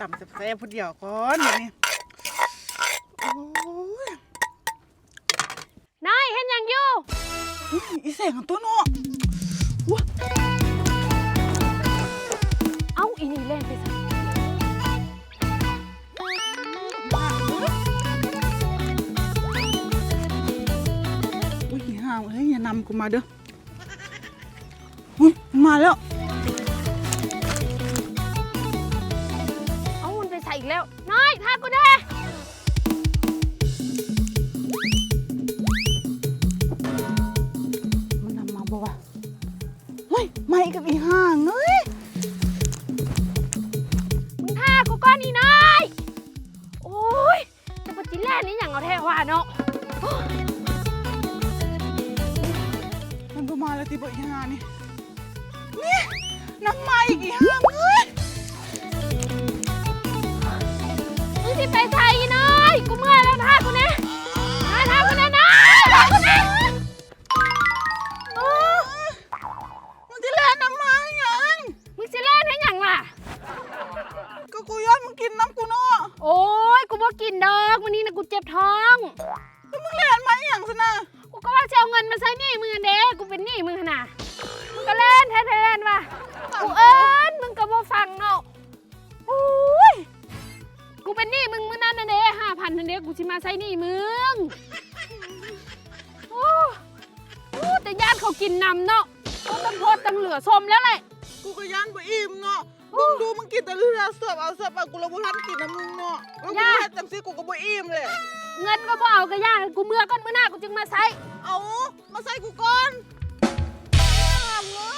ต่ำแซ่บๆผู้เดียวก่อนเดี๋ยวนี้โอ้ยนายเห็นหยังอยู่ อุ๊ยอีแสงของตัวเนาะว้าเอ้าอีนี่เล่นไปซะอุ้ยห่าวเฮ้ยอย่านำกูมาเด้ออุ้ยมันมาแล้ว แล้วนายทากูได้ มันนำมาบอกว่าเฮ้ยไม่กับอีห่างเอ้ยมึงทากูก้อนอีนาย โอ้ยจะปจิแล่นนี่หยังเอาแท้ว่าเนาะ นจะแล่นน้ำมาอย่างมึงสิเล่นให้หยังล่ะ ก็กูย้อนมึงกินน้ำกูเนาะโอ้ยกูบ่กินดอกวันนี้นะกูเจ็บท้อง แล้วมึงแล่นมาอย่างซะนะกูก็ว่าจะเอาเงินมาใช้หนี้มึงอันเด้กูเป็นหนี้มึงขนาดมึงก็เล่นแท้ๆเล่นว่ะกูเอิ้นมึงก็บ่ฟังเนาะโอ้ยกูเป็นหนี้มึงมื้อนั้นน่ะเด้ห้าพันนั่นเด้กูสิมาใช้หนี้มึงโอ้โอ้แต่ญาติเขากินนำเนาะก็ ต้องโทษต้องเหลือสมแล้วแหละกูก็ย้านบ่อิ่มเนาะมึงดูมึงกินแต่เรื่องเสิร์ฟเอาเสิร์ฟเอากูเลยบ่ทันกินน้ำมึงเนาะแล้วกูย่าเฮ็ดจังซี่กูก็บ่อิ่มเลยเงินก็บ่เอาก็ยากกูเมื่อก่อนมื้อหน้ากูจึงมาใช้เอามาใส่กูก่อนเอาเลย